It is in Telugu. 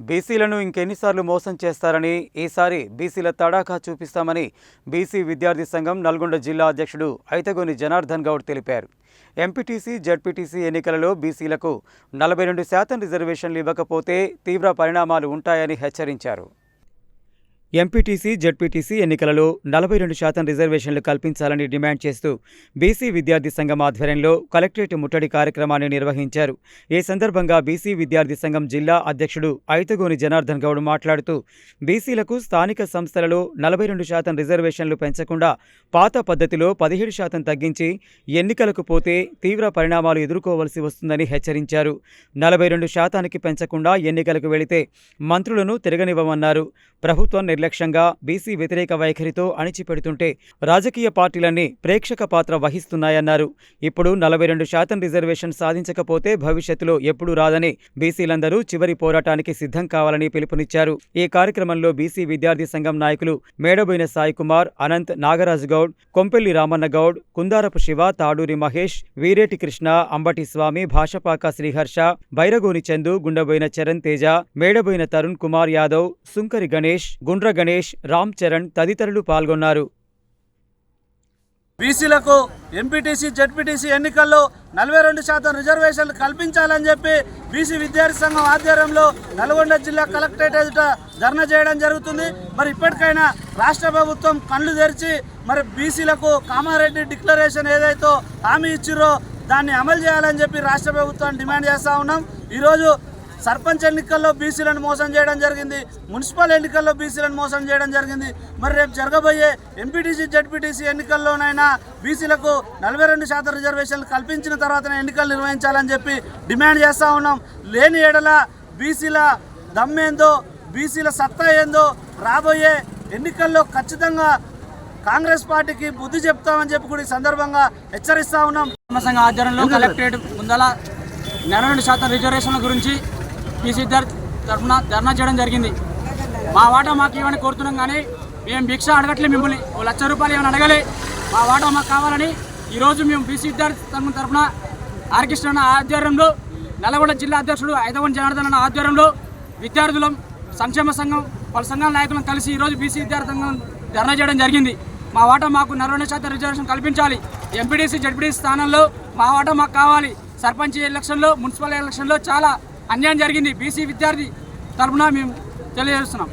బీసీలను ఇంకెన్నిసార్లు మోసం చేస్తారని ఈసారి బీసీల తడాఖా చూపిస్తామని బీసీ విద్యార్థి సంఘం నల్గొండ జిల్లా అధ్యక్షుడు ఐతగోని జనార్దన్ గౌడ్ తెలిపారు. ఎంపీటీసీ జడ్పీటీసీ ఎన్నికలలో బీసీలకు నలభై రెండు శాతం రిజర్వేషన్లు ఇవ్వకపోతే తీవ్ర పరిణామాలు ఉంటాయని హెచ్చరించారు. ఎంపీటీసీ జడ్పీటీసీ ఎన్నికలలో నలభై రెండు శాతం రిజర్వేషన్లు కల్పించాలని డిమాండ్ చేస్తూ బీసీ విద్యార్థి సంఘం ఆధ్వర్యంలో కలెక్టరేట్ ముట్టడి కార్యక్రమాన్ని నిర్వహించారు. ఈ సందర్భంగా బీసీ విద్యార్థి సంఘం జిల్లా అధ్యక్షుడు ఐతగోని జనార్దన్ గౌడ్ మాట్లాడుతూ బీసీలకు స్థానిక సంస్థలలో నలభై రెండు శాతం రిజర్వేషన్లు పెంచకుండా పాత పద్ధతిలో పదిహేడు శాతం తగ్గించి ఎన్నికలకు పోతే తీవ్ర పరిణామాలు ఎదుర్కోవలసి వస్తుందని హెచ్చరించారు. నలభై రెండు శాతానికి పెంచకుండా ఎన్నికలకు వెళితే మంత్రులను తిరగనివ్వమన్నారు. ప్రభుత్వం నిర్లక్ష్యంగా బీసీ వ్యతిరేక వైఖరితో అణిచిపెడుతుంటే రాజకీయ పార్టీలన్నీ ప్రేక్షక పాత్ర వహిస్తున్నాయన్నారు. ఇప్పుడు నలభై రెండు శాతం రిజర్వేషన్ సాధించకపోతే భవిష్యత్తులో ఎప్పుడూ రాదని బీసీలందరూ చివరి పోరాటానికి సిద్ధం కావాలని పిలుపునిచ్చారు. ఈ కార్యక్రమంలో బీసీ విద్యార్థి సంఘం నాయకులు మేడబోయిన సాయి కుమార్ అనంత్ నాగరాజ్ గౌడ్ కొంపెల్లి రామన్న గౌడ్ కుందారపు శివ తాడూరి మహేష్ వీరేటి కృష్ణ అంబటి స్వామి భాషపాక శ్రీహర్ష బైరగోని చందు గుండబోయిన చరణ్ తేజ మేడబోయిన తరుణ్ కుమార్ యాదవ్ సుంకరి గణేష్ గుండ్ర గణేష్ రామ్ చరణ్ తదితరులు పాల్గొన్నారు. బీసీలకు ఎంపీటీసీ జడ్పీటీసీ ఎన్నికల్లో నలభై రెండు శాతం రిజర్వేషన్లు కల్పించాలని చెప్పి బీసీ విద్యార్థి సంఘం ఆధ్వర్యంలో నల్గొండ జిల్లా కలెక్టరేట్ ఎదుట ధర్నా చేయడం జరుగుతుంది. మరి ఇప్పటికైనా రాష్ట్ర ప్రభుత్వం కళ్ళు తెరిచి మరి బీసీలకు కామారెడ్డి డిక్లరేషన్ ఏదైతే హామీ ఇచ్చిరో దాన్ని అమలు చేయాలని చెప్పి రాష్ట్ర ప్రభుత్వాన్ని డిమాండ్ చేస్తూ ఉన్నాం. ఈరోజు సర్పంచ్ ఎన్నికల్లో బీసీలను మోసం చేయడం జరిగింది. మున్సిపల్ ఎన్నికల్లో బీసీలను మోసం చేయడం జరిగింది. మరి రేపు జరగబోయే ఎంపీటీసీ జడ్పీటీసీ ఎన్నికల్లోనైనా బీసీలకు నలభై రెండు శాతం రిజర్వేషన్లు కల్పించిన తర్వాతనే ఎన్నికలు నిర్వహించాలని చెప్పి డిమాండ్ చేస్తూ ఉన్నాం. లేని ఏడల బీసీల దమ్మేందో బీసీల సత్తా ఏందో రాబోయే ఎన్నికల్లో ఖచ్చితంగా కాంగ్రెస్ పార్టీకి బుద్ధి చెప్తామని చెప్పి కూడా ఈ సందర్భంగా హెచ్చరిస్తా ఉన్నాం. సంఘ ఆధ్వర్యంలో కలెక్టరేట్ ముందల నలభై రెండు శాతం రిజర్వేషన్ల గురించి బీసీ తరఫున ధర్నా చేయడం జరిగింది. మా వాటా మాకు ఇవ్వని కోరుతున్నాం కానీ మేము భిక్ష అడగట్లే మిమ్మల్ని. ఓ లక్ష రూపాయలు ఏమైనా అడగలే. మా వాటా మాకు కావాలని ఈరోజు మేము బీసీ విద్యార్థి తరఫున తరఫున ఆర్కెస్ట్రా ఆధ్వర్యంలో నల్గొండ జిల్లా అధ్యక్షుడు ఐదవన్ జనార్దన్ అన్న ఆధ్వర్యంలో విద్యార్థులం సంక్షేమ సంఘం వాళ్ళ సంఘాల నాయకులను కలిసి ఈరోజు బీసీ విద్యార్థి సంఘం ధర్నా చేయడం జరిగింది. మా వాటా మాకు నలభై శాతం రిజర్వేషన్ కల్పించాలి. ఎంపీడీసీ జడ్పీడీసీ స్థానంలో మా వాటా మాకు కావాలి. సర్పంచ్ ఎలక్షన్లో మున్సిపల్ ఎలక్షన్లో చాలా అన్యాయం జరిగింది. బీసీ విద్యార్థి తరఫున మేము తెలియజేస్తున్నాం.